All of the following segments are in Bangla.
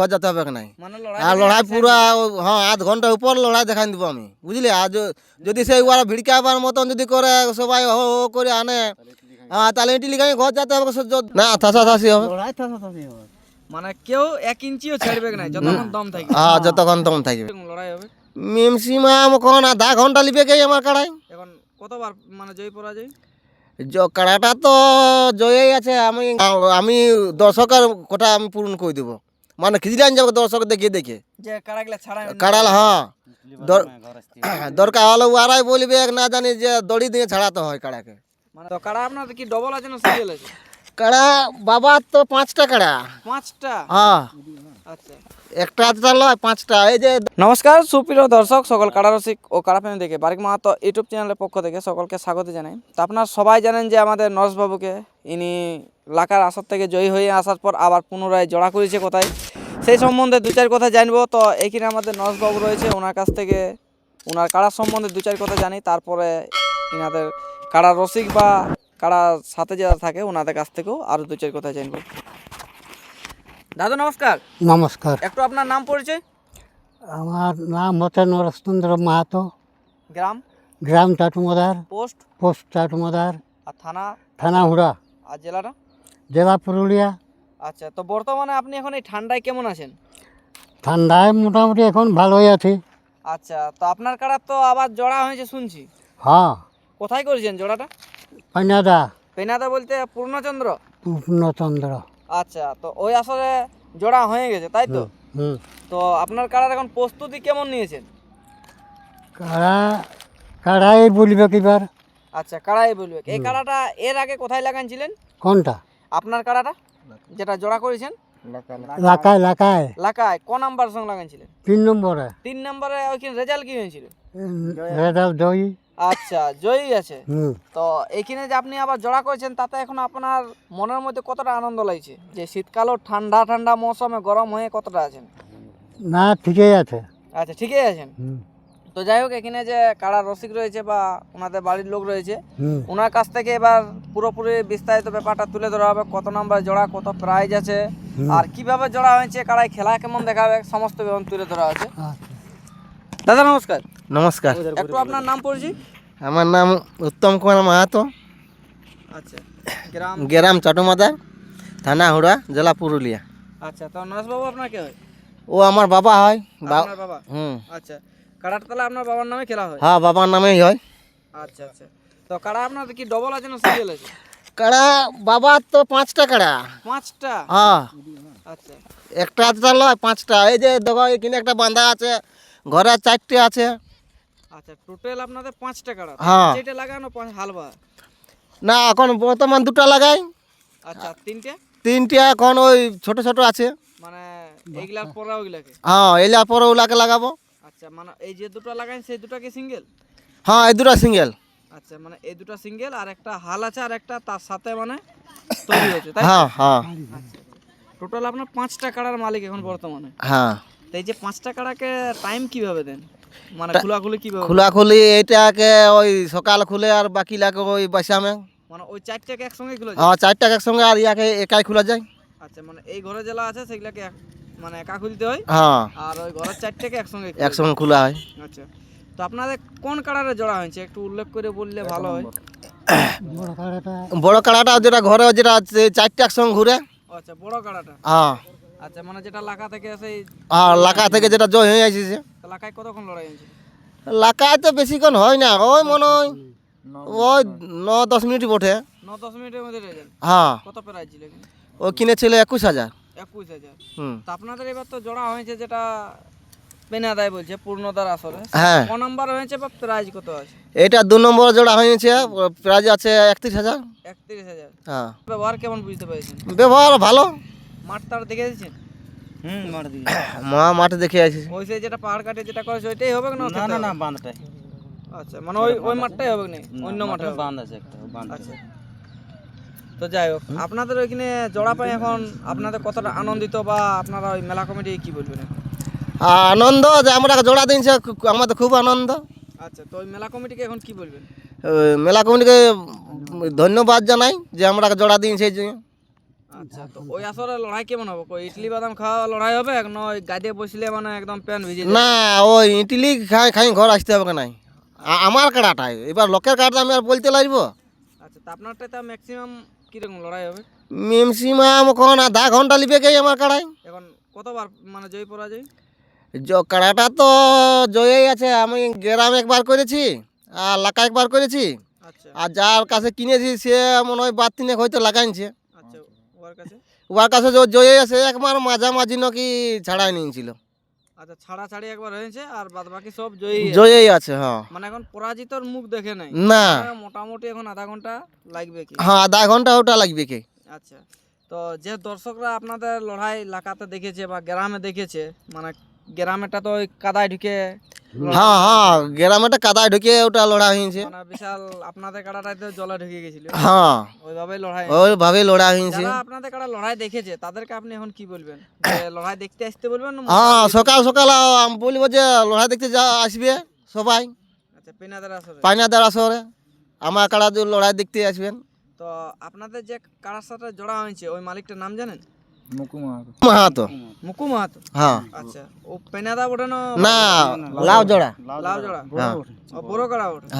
ঘর যেতে হবে নাই? মানে আর লড়াই পুরা হ্যাঁ আধ ঘণ্টা উপর লড়াই দেখাই দিব আমি। বুঝলি? আর যদি সেই ওরা ভিড়কাবার মতন যদি করে সবাই হো হো করে আনে। হ্যাঁ তাহলে ইটি লিখাই ঘর যেতে হবে না থাসা থাসি হবে। মানে কেউ এক ইঞ্চিও ছাড়বে না যতক্ষণ দম থাকে। হ্যাঁ যতক্ষণ তখন থাকবে লড়াই হবে? মিমসিমাম কোন আধা ঘণ্টা লিবে গে আমার কাড়াই? এখন কতবার মানে জয় পরাজয়? কাড়াটা তো জয়ই আছে। আমি আমি দর্শকের কথা আমি পূরণ করে দেবো। মানে খিচড়ি আন যাব দর্শক দেখে দেখে। কাড়াল হ্যাঁ। দর- দরকার হলো আরাই বলবে না জানি যে দড়ি দিয়ে ছাড়াতে হয় কাড়াকে মানে তো কাড়া আপনার কি ডবল আছে না সিঙ্গেল আছে? কাড়া বাবা তো পাঁচটা কাড়া পাঁচটা? হ্যাঁ। একটা তো লয় পাঁচটা। এই যে নমস্কার, সুপ্রিয় দর্শক, সকল কারারসিক ও কারাপ্রেমী দেখে বারিক মাহাতো ইউটিউব চ্যানেলের পক্ষ থেকে সকলকে স্বাগত জানাই। তো আপনারা সবাই জানেন যে আমাদের নরেশবাবুকে ইনি লাকার আসর থেকে জয়ী হয়ে আসার পর আবার পুনরায় জড়া করেছে কোথায়? সেই সম্বন্ধে দু চার কথা জানব। তো এখানে আমাদের নরেশবাবু রয়েছে, ওনার কাছ থেকে ওনার কাড়ার সম্বন্ধে দু চার কথা জানি। তারপরে ইনাদের কাড়া রসিক বা কারা সাথে যারা থাকে, ওনাদের কাছ থেকেও আরও দু চার কথা জানব। দাদা নমস্কার। নমস্কার। একটু আপনার নাম পরিচয়? আমার নাম হচ্ছে নরসচন্দ্র মাহাতো। গ্রাম? গ্রাম চাটুমদার পোস্ট? পোস্ট চাটুমদার আর থানা? থানা হুড়া। আর জেলাটা? জেলা পুরুলিয়া। আচ্ছা তো বর্তমানে আপনি এখন এই ঠান্ডায় কেমন আছেন? ঠান্ডায় মোটামুটি এখন ভালোই আছি। আচ্ছা তো আপনার কাড়া তো আবার জোড়া হয়েছে শুনছি। হ্যাঁ। কোথায় করেছেন জোড়াটা? পাইনাদা পেনাদা বলতে পূর্ণচন্দ্র? পূর্ণচন্দ্র। আচ্ছা তো ওই আসলে জোড়া হয়ে গেছে তাই তো? হুম তো আপনার কাড়ার এখন প্রস্তুতি কেমন নিয়েছেন? কাড়া কাড়াই বলবে কিবার? আচ্ছা কাড়াই বলবে। এই কাড়াটা এর আগে কোথায় লাগাইছিলেন? কোনটা? আপনার কাড়াটা যেটা জোড়া করেছেন? লাকায় লাকায়। লাকায় ক নাম্বার সঙ্গে লাগাইছিলেন? তিন নম্বরে। তিন নম্বরে ওইখানে রেজাল্ট কি হয়েছিল? রেজাল্ট জয়ী আচ্ছা জয়ী আছে তো এখানে যে আপনি আবার জড়া করেছেন তাতে এখন আপনার মনের মধ্যে কতটা আনন্দ লাগছে? যে শীতকালও ঠান্ডা ঠান্ডা মৌসুমে গরম হয়ে কতটা আছেন? না ঠিকই আছে। আচ্ছা ঠিকই আছেন। তো যাই হোক এখানে যে কারা রসিক রয়েছে বা ওনাদের বাড়ির লোক রয়েছে ওনার কাছ থেকে এবার পুরোপুরি বিস্তারিত ব্যাপারটা তুলে ধরা হবে। কত নাম্বার জোড়া কত প্রাইজ আছে আর কীভাবে জোড়া হয়েছে কারাই খেলা কেমন দেখাবে সমস্ত বিবরণ তুলে ধরা আছে আচ্ছা। দাদা নমস্কার। নমস্কার। একটু আপনার নাম পড়ছি? আমার নাম উত্তম কুমার মাহাতো। আচ্ছা গ্রাম? গ্রাম চটমাদার থানা হুড়া জেলা পুরুলিয়া। আচ্ছা তো নরেশবাবু আপনার কে হয়? ও আমার বাবা হয়। আপনার বাবা? হুম। আচ্ছা কাড়াটা তাহলে আপনার বাবার নামে খেলা হয়? হ্যাঁ বাবার নামেই হয়। আচ্ছা আচ্ছা। তো কাড়া আপনার কি ডবল আছে না সিঙ্গেল আছে? কাড়া বাবার তো পাঁচটা কাড়া পাঁচটা? হ্যাঁ। আচ্ছা। একটা তো লয় পাঁচটা। এই যে দেখো এখানে একটা বাঁধা আছে ঘরে চারটে আছে। আচ্ছা টোটাল আপনাদের পাঁচটা কাড়া হ্যাঁ। যেটা লাগানো পাঁচ- হালবা। না এখন বর্তমান দুটো লাগাই। আচ্ছা তিনটে? তিনটে এখন ওই ছোট ছোট আছে। মানে এইগুলার পরে ওইগুলাকে হ্যাঁ এলা পরে ওলাকে লাগাবো। আচ্ছা মানে এই যে দুটো লাগাই সেই দুটো কি সিঙ্গেল হ্যাঁ এই দুটো সিঙ্গেল আচ্ছা মানে এই দুটো সিঙ্গেল আর একটা হাল আছে আর একটা তার সাথে মানে তৈরি হয়েছে তাই হ্যাঁ হ্যাঁ। টোটাল আপনার পাঁচটা কাড়ার মালিক এখন বর্তমানে। হ্যাঁ। তো এই যে পাঁচটা কাড়াকে টাইম কীভাবে দেন? মানে খোলাখুলি কীভাবে? খোলাখুলি এইটাকে ওই সকাল খুলে আর বাকি লাগে ওই বাসামে মানে ওই চারটাকে একসঙ্গে খুলে হ্যাঁ চারটা একসঙ্গে আর ইয়াকে একাই খোলা যায়। আচ্ছা মানে এই ঘরে জেলা আছে সেগুলাকে মানে একা খুলতে হয়? হ্যাঁ। আর ওই ঘরের চারটাকে একসঙ্গে একসঙ্গে খোলা হয়। আচ্ছা। তো আপনাদের কোন কালারে জোড়া হয়েছে? একটু উল্লেখ করে বললে ভালো হয়। বড় কাড়াটা যেটা ঘরে যেটা আছে, চারটা একসঙ্গে ঘুরে। আচ্ছা বড় কাড়াটা হ্যাঁ। আচ্ছা মানে যেটা লাকা থেকে সেই আর লাকা থেকে যেটা জয় হয়ে আসছে। লাকায় কতক্ষণ লড়াই হয়েছে লাকায় তো বেশিক্ষণ হয় না ওই মনে হয় ওই ন। দশ মিনিট বটে। ন দশ মিনিটের মধ্যে হ্যাঁ। কত প্রাইজ ছিল ও কিনেছিল একুশ হাজার। একুশ হাজার। হুম। তো আপনাদের এবার তো জোড়া হয়েছে যেটা বলছে পূর্ণতার আসরে। হ্যাঁ। ক নাম্বার হয়েছে বা প্রাইজ কত আছে? এটা দু নম্বর জোড়া হয়েছে প্রাইজ আছে একত্রিশ হাজার। একত্রিশ হাজার। হ্যাঁ। ব্যবহার কেমন বুঝতে পেরেছেন? ব্যবহার ভালো। মাঠ তার দেখে দিয়েছেন মা মাঠে দেখে আসি ওই সে যেটা পাহাড় কাটে যেটা করেছে ওইটাই হবে না না না বাঁধটাই আচ্ছা মানে ওই ওই মাঠটাই হবে না অন্য মাঠে বাঁধ আছে একটা আচ্ছা। তো যাই হোক আপনাদের ওইখানে জোড়া পাই এখন আপনাদের কতটা আনন্দিত বা আপনারা ওই মেলা কমিটি কি বলবেন? আনন্দ যে আমরা জোড়া দিনছে আমাদের খুব আনন্দ। আচ্ছা তো ওই মেলা কমিটিকে এখন কি বলবেন? মেলা কমিটিকে ধন্যবাদ জানাই যে আমরা জোড়া দিনছে যে আচ্ছা তো ওই আসরে লড়াই কেমন হবে কই ইডলি বাদাম খাওয়া লড়াই হবে না ওই গাদে বসলে মানে একদম প্যান ভিজে না ওই খাই খাই ঘর আসতে হবে নাই? আমার কাড়াটাই। এবার লোকের কাড়টা আমি আর বলতে লাগবো? আচ্ছা তা আপনারটা তো ম্যাক্সিমাম কীরকম লড়াই হবে? ম্যাক্সিমাম আধা ঘণ্টা লিবে গেই আমার কাড়াই? এখন কতবার মানে জয় পরাজয়? জ- কাড়াটা তো জয়েই আছে আমি গ্রাম একবার করেছি আর লাকা একবার করেছি। আচ্ছা। আর যার কাছে কিনেছি সে মনে হয় বাদ তিনেক হয়তো লাগাইছে। ওর কাছে? ওর কাছে জয়ে আছে একবার মাঝামাঝি নাকি ছাড়াই নিয়েছিল। আচ্ছা ছাড়া ছাড়ি একবার হয়েছে আর বাদ বাকি সব জয়ী। জয়েই আছে হ্যাঁ। মানে এখন পরাজিতর মুখ দেখে নাই? না। মানে মোটামুটি এখন আধা ঘণ্টা লাগবে কি? হ্যাঁ আধা ঘণ্টা ওটা লাগবে কি? আচ্ছা তো যে দর্শকরা আপনাদের লড়াই লাকাতে দেখেছে বা গ্রামে দেখেছে মানে গ্রামেটা তো ওই কাদায় ঢুকে হ্যাঁ হ্যাঁ গ্রামেটা কাদায় ঢুকে ওটা লড়া হয়েছে। মানে বিশাল আপনাদের কাড়াটাই তো জলে ঢুকে গেছিল। হ্যাঁ ওইভাবেই লড়াই লড়া হয়েছে। আপনাদের কাড়া লড়াই দেখেছে তাদেরকে আপনি এখন কি বলবেন? লড়াই দেখতে আসতে বলবেন হ্যাঁ সকাল সকাল আমি বলব যে লড়াই দেখতে যা আসবে সবাই। আচ্ছা পেনাদের আসরে। পাইনাদার আসরে। আমার কাড়া লড়াই দেখতে আসবেন। তো আপনাদের যে কাড়ার সাথে জোড়া হয়েছে ওই মালিকটার নাম জানেন? মাহাতো মুকু মাহাতো হ্যাঁ। আচ্ছা ও পেনাদা না না লাউ জোড়া। লাউ জোড়া? ও বড়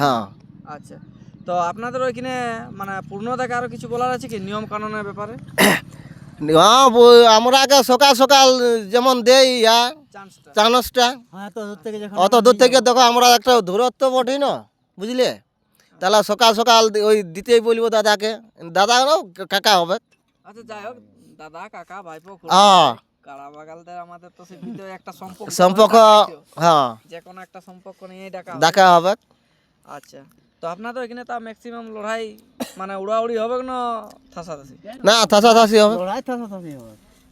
হ্যাঁ। আচ্ছা তো আপনাদের ওইখানে মানে পূর্ণতাকে আরও কিছু বলার আছে কি নিয়ম কানুনের ব্যাপারে? হ্যাঁ আমরা আগে সকাল সকাল যেমন দেই ইয়া চান্সটা। চানসটা। হ্যাঁ তো দূর থেকে যখন অত দূর থেকে দেখো আমরা একটা দূরত্ব বটেই না বুঝলে? তাহলে সকাল সকাল ওই দিতেই বলব দাদাকে দাদা কাকা হবে। আচ্ছা যাই হোক দাদা কাকা ভাইপো কাড়া বাগালদের আমাদের তো সে ভিতরে একটা সম্পর্ক সম্পর্ক হ্যাঁ। যে কোনো একটা সম্পর্ক নিয়েই ডাকা হবে। দেখা হবে। আচ্ছা। তো আপনাদের এখানে তো ম্যাক্সিমাম লড়াই মানে উড়াউড়ি হবে না থাসাথাসি না থাসা থাসি হবে। লড়াই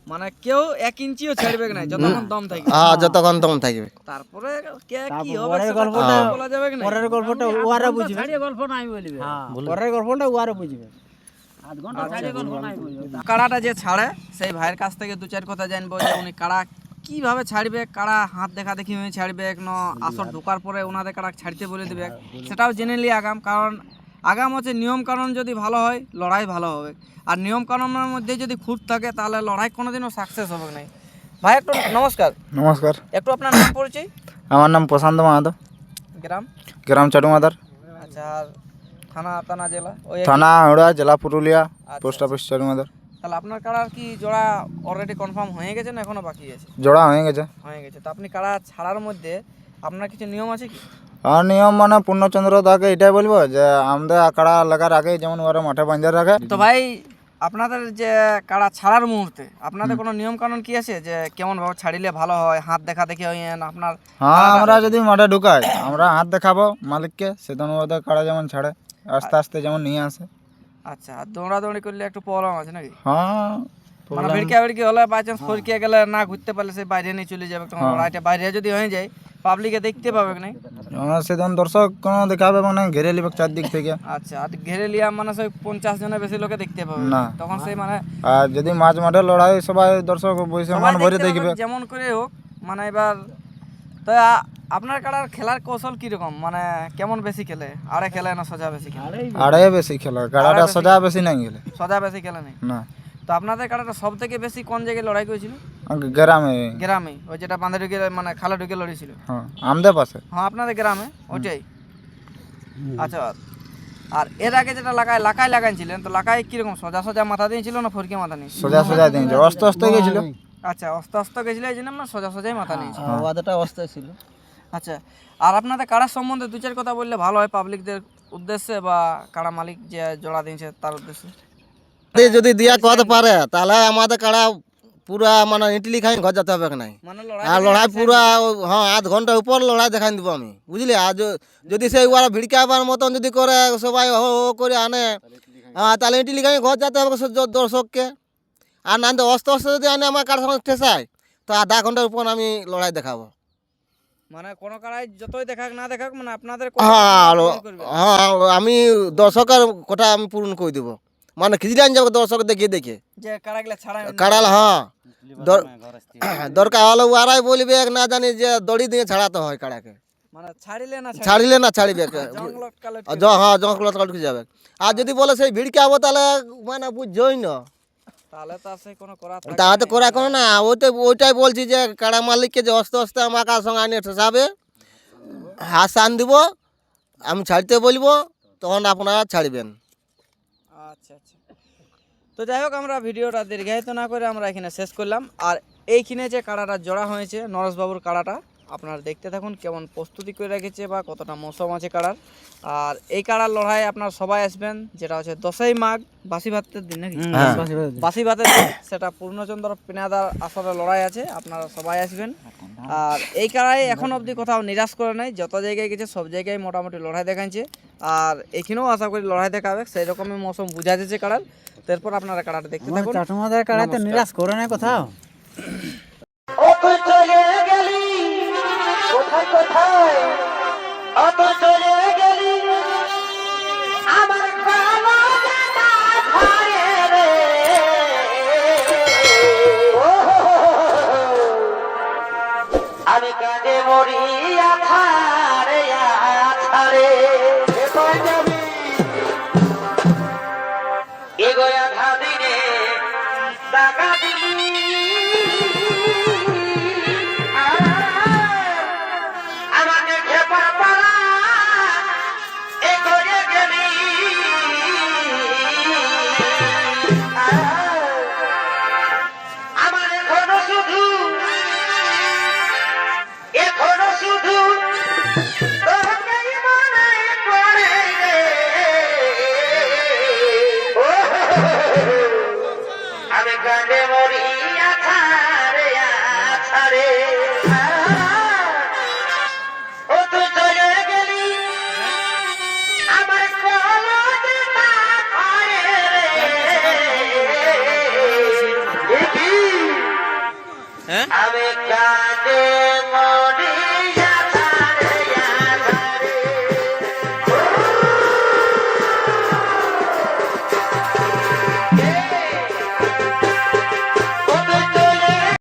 মানে কেউ এক ইঞ্চিও ছাড়বে না যতক্ষণ দম থাকবে। হ্যাঁ যতক্ষণ তখন থাকবে। তারপরে কে কি হবে পরের গল্পটা- বলা যাবে না? পরের গল্পটা ওরা বুঝবে। গল্প নাই বলবে। হ্যাঁ পরের গল্পটা ওরা বুঝবে। কাড়াটা যে ছাড়ে সেই ভাইয়ের কাছ থেকে দু চার কথা জানব যে উনি কাড়া কীভাবে ছাড়বে কাড়া হাত দেখা দেখি হয়ে ছাড়বে ন আসর ঢোকার পরে ওনাদের কাড়া ছাড়তে বলে দেবে। সেটাও জেনে নিই আগাম কারণ আগাম হচ্ছে নিয়ম কানুন যদি ভালো হয় লড়াই ভালো হবে। আর নিয়ম কানুনের মধ্যে যদি খুঁত থাকে তাহলে লড়াই কোনোদিনও সাকসেস হবে না ভাই একটু নমস্কার। নমস্কার। একটু আপনার নাম পরিচয়? আমার নাম প্রশান্ত মাহাতো। গ্রাম? গ্রাম চাটুমাদার। আচ্ছা আর থানা থানা জেলা? ওই থানা হাওড়া জেলা পুরুলিয়া পোস্ট অফিস চাটুমাদার তাহলে আপনার কাড়ার কি জোড়া অলরেডি কনফার্ম হয়ে গেছে না এখনও বাকি আছে? জোড়া হয়ে গেছে। হয়ে গেছে। তো আপনি কাড়া ছাড়ার মধ্যে আপনার কিছু নিয়ম আছে কি? আর নিয়ম মানে পূর্ণচন্দ্র দাকে এটাই বলব যে আমাদের আঁকড়া লাগার আগে যেমন ওরা মাঠে বাঁধার রাখে। তো ভাই আপনাদের যে কাড়া ছাড়ার মুহূর্তে আপনাদের কোনো নিয়ম কানুন কি আছে যে কেমন ভাবে ছাড়িলে ভালো হয় হাত দেখা দেখি হয় না আপনার হ্যাঁ আমরা যদি মাঠে ঢুকাই আমরা হাত দেখাবো মালিককে ওদের কাড়া যেমন ছাড়ে। আস্তে আস্তে যেমন নিয়ে আসে। আচ্ছা দৌড়াদৌড়ি করলে একটু প্রবলেম আছে নাকি? হ্যাঁ মানে ভিড়কা ভিড়কি হলে বাই চান্স ফরকিয়ে গেলে না ঘুরতে পারলে সে বাইরে নিয়ে চলে যাবে তখন লড়াইটা বাইরে যদি হয়ে যায় পাবলিকে দেখতে পাবে না আমরা সেদিন দর্শক কোনো দেখাবে মানে ঘিরে নিবে চারদিক থেকে। আচ্ছা আর ঘেরে লিয়া মানে সেই পঞ্চাশ জনের বেশি লোকে দেখতে পাবে না। তখন সেই মানে আর যদি মাঝ মাঠে লড়াই সবাই দর্শক বসে মন ভরে দেখবে। যেমন করে হোক মানে এবার তো আপনার কাড়ার খেলার কৌশল কীরকম? মানে কেমন বেশি খেলে? আরে খেলে না সোজা বেশি খেলে? আড়াই বেশি। খেলা। গাড়াটা সোজা বেশি নাই গেলে সোজা বেশি খেলে নেই? না। তো আপনাদের কাড়াটা সব থেকে বেশি কোন জায়গায় লড়াই করেছিল? গ্রামে। গ্রামে। ওই যেটা বাঁধে ঢুকে মানে খালে ঢুকে লড়েছিল? হ্যাঁ আমাদের পাশে। হ্যাঁ আপনাদের গ্রামে? ওইটাই? আচ্ছা আর এর আগে যেটা লাগায় লাকায় লাগাইছিলেন তো লাকায় কীরকম? সোজা সোজা মাথা দিয়েছিল না ফরকে মাথা নিয়েছিল? সোজা সোজা দিয়েছে অস্ত অস্ত গেছিল। আচ্ছা অস্ত অস্ত গেছিল এই জন্য আপনার সোজা সোজাই মাথা নিয়েছিল ওয়াদাটা অবস্থায় ছিল। আচ্ছা আর আপনাদের কাড়ার সম্বন্ধে দু চার কথা বললে ভালো হয় পাবলিকদের উদ্দেশ্যে বা কাড়া মালিক যে জোড়া দিয়েছে তার উদ্দেশ্যে? যদি যদি দিয়া করতে পারে তাহলে আমাদের কাড়া পুরা মানে ইটলি খাই ঘর যেতে হবে নাই মানে আর লড়াই পুরা হ্যাঁ আধ ঘণ্টার উপর লড়াই দেখাই দিব আমি বুঝলি? আর যদি সেই ওরা ভিড়কাবার মতন যদি করে সবাই হো হো করে আনে হ্যাঁ তাহলে ইটলি খাই ঘর যেতে হবে দর্শককে। আর না অস্ত অস্ত যদি আনে আমার কার সঙ্গে ঠেসায় তো আধা ঘণ্টার উপর আমি লড়াই দেখাবো। মানে কোনো কাড়াই যতই দেখাক না দেখাক মানে আপনাদের হ্যাঁ। হ্যাঁ আমি দর্শকের কথা আমি পূরণ করে দেবো। মানে খিচড়ি যাব দর্শক দেখে দেখে। যে কাড়াল হ্যাঁ। দরকার হলে ওরাই বলবে না জানি যে দড়ি দিয়ে ছাড়াতে হয় কাড়াকে মানে ছাড়িলে না ছাড়িবে জ- হ্যাঁ জঙ্গল কাটকে যাবে। আর যদি বলে সেই ভিড়কে আবো তাহলে মানে বুঝছই না। তাহলে তো আর কোনো করা তাহলে তো করা কোনো না ওইটাই ওইটাই বলছি যে কাড়া মালিককে যে অস্তে অস্তে আমাকে সঙ্গে আনিয়ে ঠেসাবে হাত সান দিব আমি ছাড়তে বলব তখন আপনারা ছাড়বেন। আচ্ছা আচ্ছা। তো যাই হোক আমরা ভিডিওটা দীর্ঘায়িত না করে আমরা এখানে শেষ করলাম। আর এইখানে যে কাড়াটা জোড়া হয়েছে নরেশবাবুর কাড়াটা আপনারা দেখতে থাকুন কেমন প্রস্তুতি করে রেখেছে বা কতটা মৌসুম আছে কাড়ার। আর এই কাড়ার লড়াই আপনারা সবাই আসবেন যেটা হচ্ছে দশই মাঘ বাসি ভাতের দিন নাকি? হ্যাঁ। বাসি ভাতের দিন। সেটা পূর্ণচন্দ্র পিনাদার আসলে লড়াই আছে আপনারা সবাই আসবেন। আর এই কাড়াই এখন অবধি কোথাও নিরাশ করে নাই যত জায়গায় গেছে সব জায়গায় মোটামুটি লড়াই দেখাচ্ছে আর এখানেও আশা করি লড়াই দেখাবে সেই রকমই মৌসুম বুঝা যাচ্ছে কাড়ার। তারপর আপনারা কাড়াটা দেখতে থাকুন। চাটুমাদের কাড়াতে নিরাশ করে না কোথাও। আমি আমার এখনও শুধু আমি